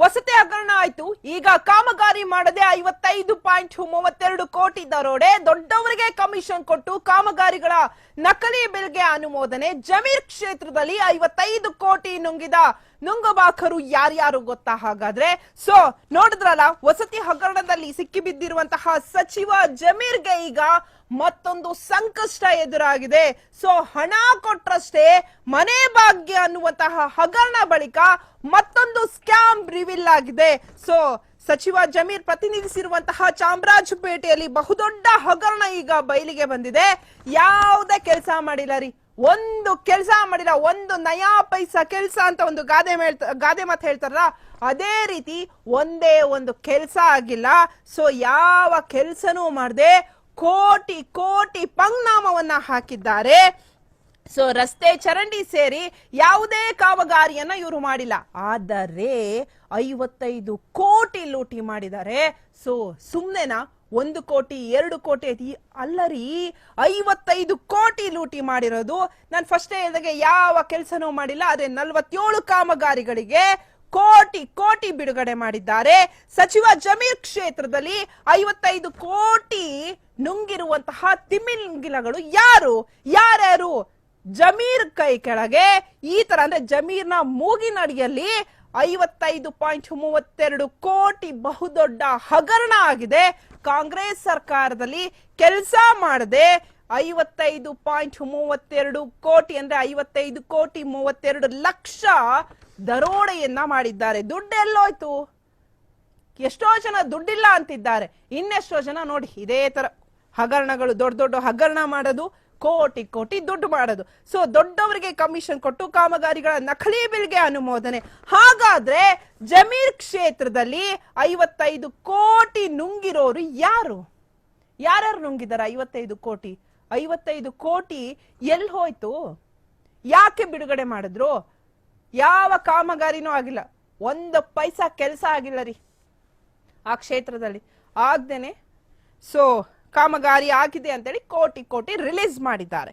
ವಸತಿ ಹಗರಣ ಆಯ್ತು. ಈಗ ಕಾಮಗಾರಿ ಮಾಡದೆ ಐವತ್ತೈದು ಪಾಯಿಂಟ್ ಮೂವತ್ತೆರಡು ಕೋಟಿ ದರೋಡೆ. ದೊಡ್ಡವರಿಗೆ ಕಮಿಷನ್ ಕೊಟ್ಟು ಕಾಮಗಾರಿಗಳ ನಕಲಿ ಬಿಲ್ಗೆ ಅನುಮೋದನೆ. ಜಮೀರ್ ಕ್ಷೇತ್ರದಲ್ಲಿ ಐವತ್ತೈದು ಕೋಟಿ ನುಂಗಿದ ನುಂಗಬಾಕರು ಯಾರ್ಯಾರು ಗೊತ್ತಾ ಹಾಗಾದ್ರೆ? ಸೊ ನೋಡಿದ್ರಲ್ಲ, ವಸತಿ ಹಗರಣದಲ್ಲಿ ಸಿಕ್ಕಿಬಿದ್ದಿರುವಂತಹ ಸಚಿವ ಜಮೀರ್ಗೆ ಈಗ ಮತ್ತೊಂದು ಸಂಕಷ್ಟ ಎದುರಾಗಿದೆ. ಸೊ ಹಣ ಕೊಟ್ರಷ್ಟೇ ಮನೆ ಭಾಗ್ಯ ಅನ್ನುವಂತಹ ಹಗರಣ ಬಳಿಕ ಮತ್ತೊಂದು ಸ್ಕ್ಯಾಮ್ ರಿವೀಲ್ ಆಗಿದೆ. ಸೊ ಸಚಿವ ಜಮೀರ್ ಪ್ರತಿನಿಧಿಸಿರುವಂತಹ ಚಾಮರಾಜಪೇಟೆಯಲ್ಲಿ ಬಹುದೊಡ್ಡ ಹಗರಣ ಈಗ ಬಯಲಿಗೆ ಬಂದಿದೆ. ಯಾವುದೇ ಕೆಲಸ ಮಾಡಿಲ್ಲ ರೀ. ಒಂದು ಕೆಲಸ ಮಾಡಿಲ್ಲ, ಒಂದು ನಯಾ ಪೈಸ ಕೆಲಸ ಅಂತ ಒಂದು ಗಾದೆ ಗಾದೆ ಮಾತು ಹೇಳ್ತಾರಲ್ಲ, ಅದೇ ರೀತಿ ಒಂದೇ ಒಂದು ಕೆಲಸ ಆಗಿಲ್ಲ. ಸೊ ಯಾವ ಕೆಲಸನೂ ಮಾಡದೆ ಕೋಟಿ ಕೋಟಿ ಪಂಗ್ನಾಮವನ್ನ ಹಾಕಿದ್ದಾರೆ. ಸೊ ರಸ್ತೆ ಚರಂಡಿ ಸೇರಿ ಯಾವುದೇ ಕಾಮಗಾರಿಯನ್ನ ಇವರು ಮಾಡಿಲ್ಲ. ಆದರೆ ಐವತ್ತೈದು ಕೋಟಿ ಲೂಟಿ ಮಾಡಿದ್ದಾರೆ. ಸೊ ಸುಮ್ನೆನಾ ಒಂದು ಕೋಟಿ, ಎರಡು ಕೋಟಿ ಐತಿ. ಅಲ್ಲರಿ, ಐವತ್ತೈದು ಕೋಟಿ ಲೂಟಿ ಮಾಡಿರೋದು. ನಾನು ಫಸ್ಟ್ ಹೇಳಿದಾಗೆ ಯಾವ ಕೆಲಸನೂ ಮಾಡಿಲ್ಲ ಅದೇ ನಲ್ವತ್ತೇಳು ಕಾಮಗಾರಿಗಳಿಗೆ ಕೋಟಿ ಕೋಟಿ ಬಿಡುಗಡೆ ಮಾಡಿದ್ದಾರೆ. ಸಚಿವ ಜಮೀರ್ ಕ್ಷೇತ್ರದಲ್ಲಿ ಐವತ್ತೈದು ಕೋಟಿ ನುಂಗಿರುವಂತಹ ತಿಮಿಂಗಿಲಗಳು ಯಾರು? ಯಾರ್ಯಾರು? ಜಮೀರ್ ಕೈ ಕೆಳಗೆ. ಈ ತರ ಅಂದ್ರೆ ಜಮೀರ್ನ ಮೂಗಿನಡಿಯಲ್ಲಿ ಐವತ್ತೈದು ಪಾಯಿಂಟ್ ಮೂವತ್ತೆರಡು ಕೋಟಿ ಬಹುದೊಡ್ಡ ಹಗರಣ ಆಗಿದೆ. ಕಾಂಗ್ರೆಸ್ ಸರ್ಕಾರದಲ್ಲಿ ಕೆಲಸ ಮಾಡದೆ ಐವತ್ತೈದು ಪಾಯಿಂಟ್ ಮೂವತ್ತೆರಡು ಕೋಟಿ ಅಂದ್ರೆ ಐವತ್ತೈದು ಕೋಟಿ ಮೂವತ್ತೆರಡು ಲಕ್ಷ ದರೋಡೆಯನ್ನ ಮಾಡಿದ್ದಾರೆ. ದುಡ್ಡೆಲ್ಲೋಯ್ತು ಎಷ್ಟೋ ಜನ ದುಡ್ಡಿಲ್ಲ ಅಂತಿದ್ದಾರೆ. ಇನ್ನೆಷ್ಟೋ ಜನ ನೋಡಿ ಇದೇ ತರ ಹಗರಣಗಳು, ದೊಡ್ಡ ದೊಡ್ಡ ಹಗರಣ ಮಾಡೋದು. ಕೋಟಿ ಕೋಟಿ ದುಡ್ಡು ಮಾಡೋದು. ಸೊ ದೊಡ್ಡವರಿಗೆ ಕಮಿಷನ್ ಕೊಟ್ಟು ಕಾಮಗಾರಿಗಳ ನಕಲಿ ಬಿಲ್ಗೆ ಅನುಮೋದನೆ. ಹಾಗಾದ್ರೆ ಜಮೀರ್ ಕ್ಷೇತ್ರದಲ್ಲಿ ಐವತ್ತೈದು ಕೋಟಿ ನುಂಗಿರೋರು ಯಾರು? ಯಾರ್ಯಾರು ನುಂಗಿದಾರ ಐವತ್ತೈದು ಕೋಟಿ? ಐವತ್ತೈದು ಕೋಟಿ ಎಲ್ಲಿ ಹೋಯ್ತು? ಯಾಕೆ ಬಿಡುಗಡೆ ಮಾಡಿದ್ರು? ಯಾವ ಕಾಮಗಾರಿನೂ ಆಗಿಲ್ಲ. ಒಂದು ಪೈಸಾ ಕೆಲಸ ಆಗಿಲ್ಲ ರೀ ಆ ಕ್ಷೇತ್ರದಲ್ಲಿ. ಆಗ್ದೇನೆ. ಸೊ ಕಾಮಗಾರಿ ಆಗಿದೆ ಅಂತೇಳಿ ಕೋಟಿ ಕೋಟಿ ರಿಲೀಸ್ ಮಾಡಿದ್ದಾರೆ.